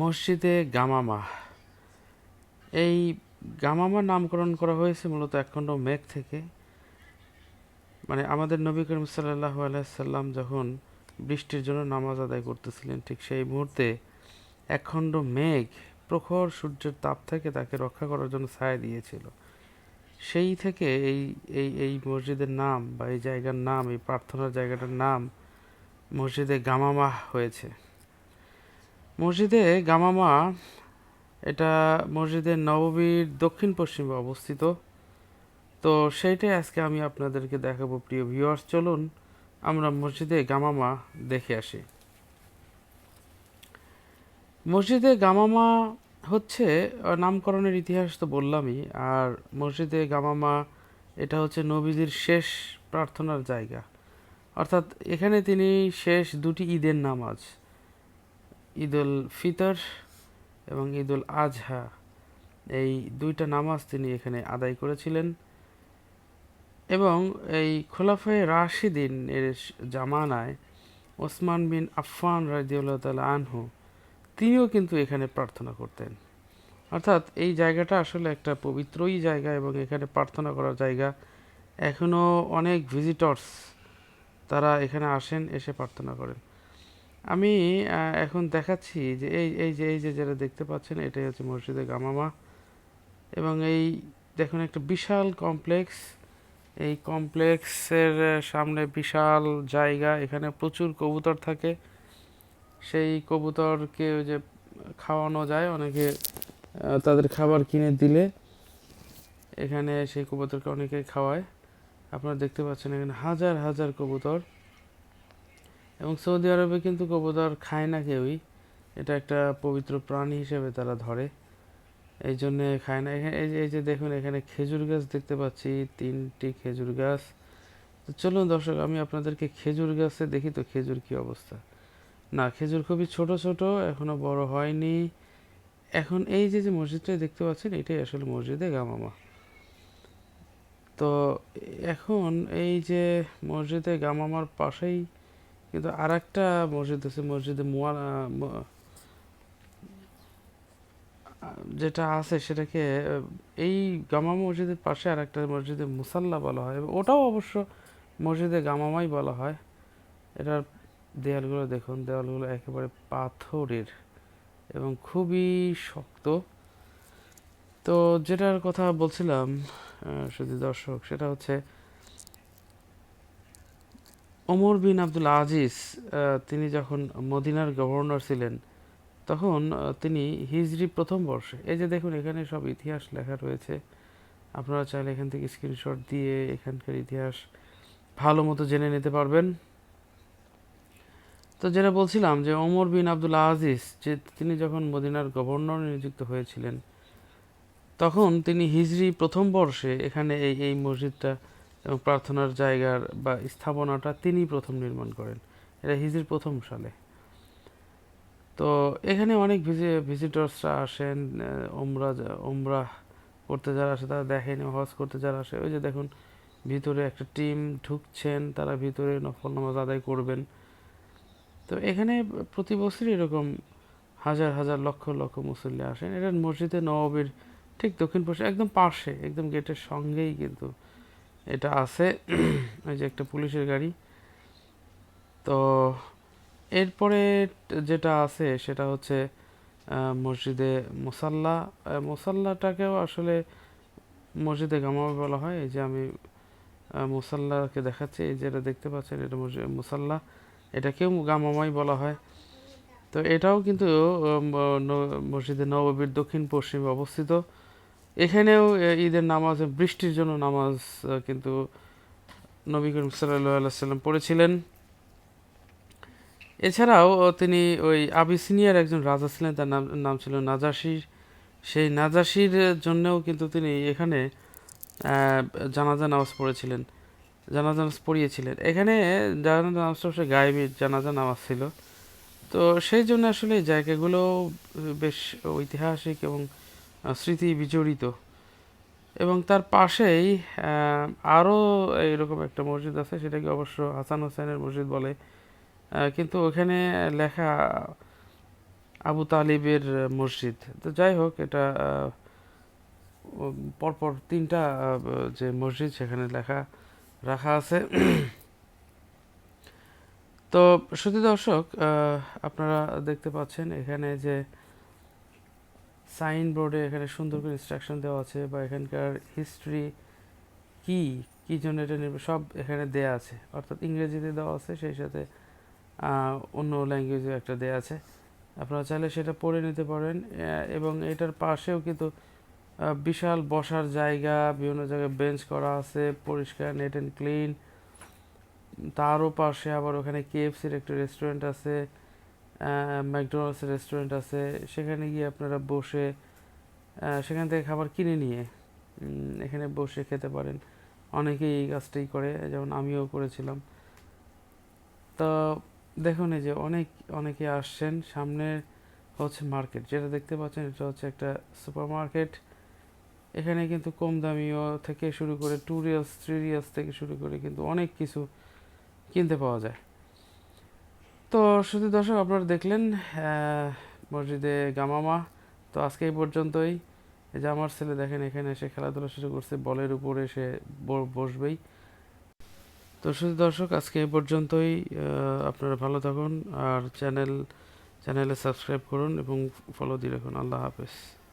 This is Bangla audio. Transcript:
মসজিদে গামামা। এই গামামা নামকরণ করা হয়েছে মূলত একখণ্ড মেঘ থেকে। মানে আমাদের নবী করিম সাল্লাহ আলাইসাল্লাম যখন বৃষ্টির জন্য নামাজ আদায় করতেছিলেন, ঠিক সেই মুহূর্তে একখণ্ড মেঘ, প্রখর সূর্যের তাপ থেকে তাকে রক্ষা করার জন্য ছায়া দিয়েছিল। সেই থেকে এই এই এই মসজিদের নাম বা এই জায়গার নাম, এই প্রার্থনার জায়গাটার নাম মসজিদে গামামা হয়েছে। মসজিদে গামামা, এটা মসজিদের নববীর দক্ষিণ পশ্চিমে অবস্থিত। তো সেইটাই আজকে আমি আপনাদেরকে দেখাবো, প্রিয় ভিউয়ার্স চলুন আমরা মসজিদে গামামা দেখে আসি। মসজিদে গামামা হচ্ছে নামকরণের ইতিহাস তো বললামই, আর মসজিদে গামামা, এটা হচ্ছে নবীজির শেষ প্রার্থনার জায়গা। অর্থাৎ এখানে তিনি শেষ দুটি ঈদের নামাজ ঈদুল ফিতর এবং ঈদুল আজহা। এই দুইটা নামাজ তিনি এখানে আদায় করেছিলেন। এবং এই খোলাফায়ে রাশিদিন এর জামানায় ওসমান বিন আফফান রাজিউল্লাহ তালা আনহু তিনিও কিন্তু এখানে প্রার্থনা করতেন। অর্থাৎ এই জায়গাটা আসলে একটা পবিত্রই জায়গা এবং এখানে প্রার্থনা করার জায়গা। এখনও অনেক ভিজিটর্স তারা এখানে আসেন, এসে প্রার্থনা করেন। আমি এখন দেখাচ্ছি যে এই এই যে এই যে যেটা দেখতে পাচ্ছেন, এটাই হচ্ছে মসজিদে গামামা। এবং এই দেখুন একটা বিশাল কমপ্লেক্স। এই কমপ্লেক্সের সামনে বিশাল জায়গা, এখানে প্রচুর কবুতর থাকে। সেই কবুতরকে ওই যে খাওয়ানো যায়, অনেকে তাদের খাবার কিনে দিলে। এখানে সেই কবুতরকে অনেকে খাওয়ায়। আপনারা দেখতে পাচ্ছেন এখানে হাজার হাজার কবুতর। এবং সৌদি আরবে কিন্তু কবুতর খায় না কেউই। এটা একটা পবিত্র প্রাণী হিসেবে তারা ধরে। এই জন্যে খায় না। এখানে এই যে এই যে দেখুন, এখানে খেজুর গাছ দেখতে পাচ্ছি, তিনটি খেজুর গাছ। তো চলুন দর্শক, আমি আপনাদেরকে খেজুর গাছে দেখি তো খেজুর কি অবস্থা। না, খেজুর খুবই ছোট ছোট এখনও বড় হয়নি। এখন এই যে যে মসজিদটা দেখতে পাচ্ছেন, এটাই আসলে মসজিদে গামামা। তো এখন এই যে মসজিদে গামামার পাশেই কিন্তু আর একটা মসজিদ আছে, মসজিদে মুয়া ম- যেটা আছে সেটাকে, এই গামা মসজিদের পাশে আর একটা মসজিদে মুসাল্লা বলা হয় ওটাও অবশ্য মসজিদে গামামাই বলা হয়। এটার দেয়ালগুলো দেখুন দেওয়ালগুলো একেবারে পাথরের এবং খুবই শক্ত। তো যেটার কথা বলছিলাম শুধু দর্শক, সেটা হচ্ছে ওমর বিন আব্দুল আজিজ তিনি যখন মদিনার গভর্নর ছিলেন, তখন তিনি হিজরি প্রথম বর্ষে, এই যে দেখুন এখানে সব ইতিহাস লেখা রয়েছে, আপনারা চাইলে এখান থেকে স্ক্রিনশট দিয়ে এখানকার ইতিহাস ভালো মতো জেনে নিতে পারবেন। তো যেটা বলছিলাম যে ওমর বিন আবদুল আজিজ, যে তিনি যখন মদিনার গভর্নর নিযুক্ত হয়েছিলেন, তখন তিনি হিজরি প্রথম বর্ষে এখানে এই এই মসজিদটা এবং প্রার্থনার জায়গার বা স্থাপনাটা তিনি প্রথম নির্মাণ করেন। এটা হিজরির প্রথম সালে। তো এখানে অনেক ভিজিটর্সরা আসেন ওমরা ওমরা করতে যারা আসে তারা দেখেন হজ করতে যারা আসে, ওই যে দেখুন ভিতরে একটা টিম ঢুকছেন, তারা ভিতরে নফল নামাজ আদায় করবেন। তো এখানে প্রতি বছরই এরকম হাজার হাজার, লক্ষ লক্ষ মুসল্লি আসেন। এটা মসজিদে নবাবির ঠিক দক্ষিণ পশ্চিম একদম পাশে, একদম গেটের সঙ্গেই কিন্তু এটা আছে, ওই যে একটা পুলিশের গাড়ি। তো এরপরে যেটা আছে সেটা হচ্ছে মসজিদে মুসাল্লা। মুসাল্লাটাকেও আসলে মসজিদে গামামা বলা হয়। এই যে আমি মোসাল্লাকে দেখাচ্ছি, এই যেটা দেখতে পাচ্ছেন, এটা মসজিদ মুসাল্লা। এটাকেও গামামাই বলা হয়। তো এটাও কিন্তু মসজিদে নববীর দক্ষিণ পশ্চিমে অবস্থিত। এখানেও ঈদের নামাজ বৃষ্টির জন্য নামাজ কিন্তু নবী করিম সাল্লাম পড়েছিলেন। এছাড়াও তিনি ওই আবিসিনিয়ার একজন রাজা ছিলেন, তার নাম নাম ছিল নাজাসির। সেই নাজাসির জন্যও কিন্তু তিনি এখানে জানাজা নামাজ পড়েছিলেন, জানাজা নামাজ পড়িয়েছিলেন। এখানে জানাজা নামাজটা অবশ্যই গায়েবী জানাজা নামাজ ছিল। তো সেই জন্য আসলে এই জায়গাগুলো বেশ ঐতিহাসিক এবং স্মৃতি বিজড়িত এবং তার পাশেই আরও এরকম একটা মসজিদ আছে, সেটাকে অবশ্য হাসান হোসেনের মসজিদ বলে। কিন্তু ওখানে লেখা আবু তালিবের মসজিদ। তো যাই হোক, এটা পরপর তিনটা যে মসজিদ, সেখানে লেখা, রাখা আছে। তো শুধু দর্শক আপনারা দেখতে পাচ্ছেন এখানে যে সাইন বোর্ডে এখানে সুন্দর করে ইনস্ট্রাকশন দেওয়া আছে বা এখানকার হিস্ট্রি কি, কী জন্য এটা সব এখানে দেয়া আছে। অর্থাৎ ইংরেজিতে দেওয়া আছে, সেই সাথে অন্য ল্যাঙ্গুয়েজে একটা দেয়া আছে। আপনারা চাইলে সেটা পড়ে নিতে পারেন এবং এটার পাশেও কিন্তু বিশাল বসার জায়গা, বিভিন্ন জায়গায় বেঞ্চ করা আছে, পরিষ্কার নেট অ্যান্ড ক্লিন তারও পাশে আবার ওখানে কেএফসির একটা রেস্টুরেন্ট আছে। ম্যাকডোনাল্ডসের রেস্টুরেন্ট আছে, সেখানে গিয়ে আপনারা বসে সেখান থেকে খাবার কিনে নিয়ে এখানে বসে খেতে পারেন। অনেকেই এই কাজটাই করে, যেমন আমিও করেছিলাম। তো দেখুন, এই যে অনেক, অনেকে আসছেন, সামনে হচ্ছে মার্কেট যেটা দেখতে পাচ্ছেন, এটা হচ্ছে একটা সুপার মার্কেট এখানে কিন্তু কম দামিও থেকে শুরু করে টু রিয়ালস থ্রি রিয়ালস থেকে শুরু করে কিন্তু অনেক কিছু কিনতে পাওয়া যায়। তো শুধু দর্শক, আপনারা দেখলেন মসজিদে গামামা। তো আজকে এই পর্যন্তই। যে আমার ছেলে দেখেন, এখানে এসে খেলাধুলা শুরু করছে, বলের উপরে সে বসবেই। তো শুধু দর্শক, আজকে এই পর্যন্তই। আপনারা ভালো থাকুন, আর চ্যানেল, চ্যানেলে সাবস্ক্রাইব করুন এবং ফলো দিয়ে রাখুন। আল্লাহ হাফেজ।